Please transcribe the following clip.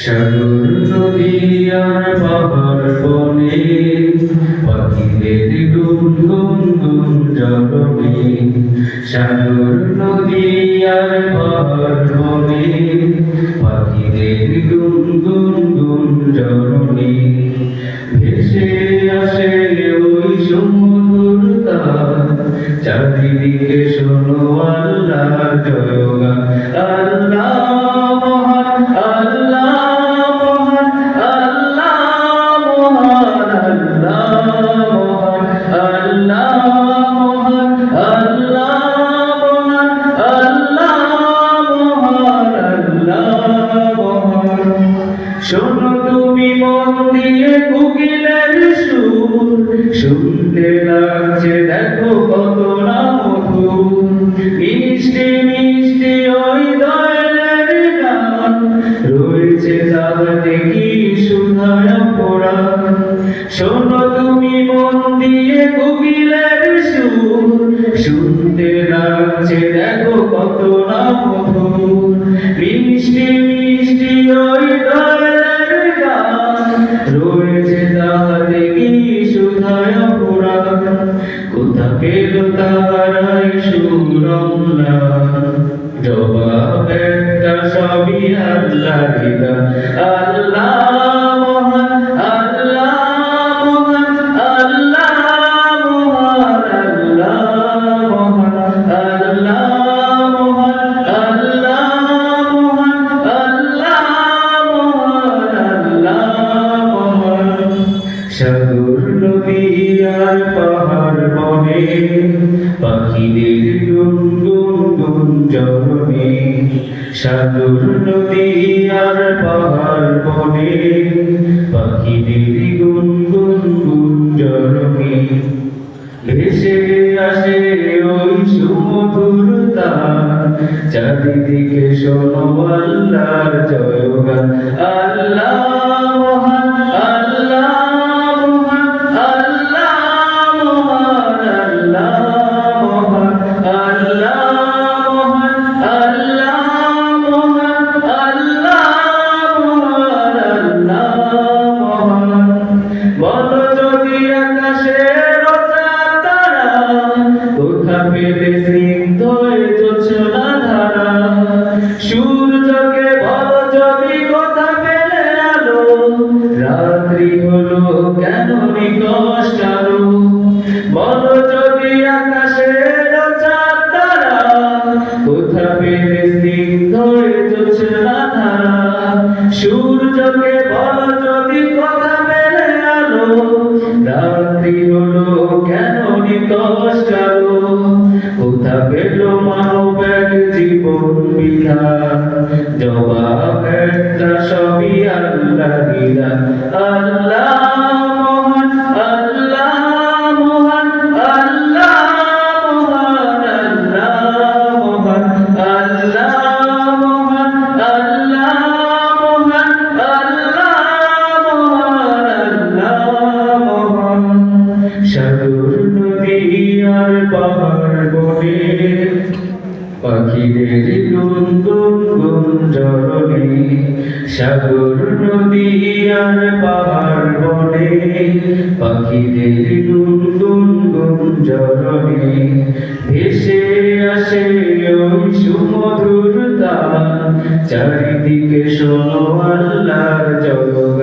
সাগর নদী আর পাহাড় বনে পাখিদের গুন গুন গুন জগনে সাগর নদী আর পাহাড় বনে পাখিদের গুন গুন গুন জগনে। ভেসে আসে ওই সমুদ্রতা চারিদিকে শোনো আল্লাহ জয়গান আল্লাহ মহান আল্লাহ মহান আল্লাহ তুমি মন দিয়ে কুকিলের সুর শুনতে লাগছে দেখো কত শোনো তুমি মন দিয়ে কুকিলের সুর। শুনতে লাগছে, দেখো কত না মধুর মিষ্টি মিষ্টি ওই দয়ালের গান। রয়েছে তাহাতে কি সুধায় পুরাণ কোথা পেল তাহারাই সুরমলা জবাব একটা সবই আল্লাহ আল্লাহ সাগর নদী আর পাহাড় বনে, পাখিদের গুন গুন গুন জরনে সাগর নদী আর পাহাড় বনে, পাখিদের গুন গুন গুন জরনে ভেসে আসে ওই সুমধুরতা চারিদিকে শোনো আল্লাহর জয়গান। আল্লাহ সূর্যকে বলো যদি কোথা পেলে আলো। রাত্রি হলো কেন নিকষ্ট আলো বলো যদি আকাশের তারা কোথা পেলে স্নিগ্ধ জোছনা ধারা সূর্যকে বলো যদি কথা পেলে আলো। রাত্রি হলো কেন নিকষ্ট আলো কোথা পেল মানব এক জীবন বিধা জবাব একটা সবই আল্লাহ আল্লাহ পাখিদের গুন গুন জরনে সাগর নদী আর পাহাড় বনে, পাখিদের গুন গুন ভেসে আসে সুমধুর তান চারিদিকে শোনো আল্লাহর জয়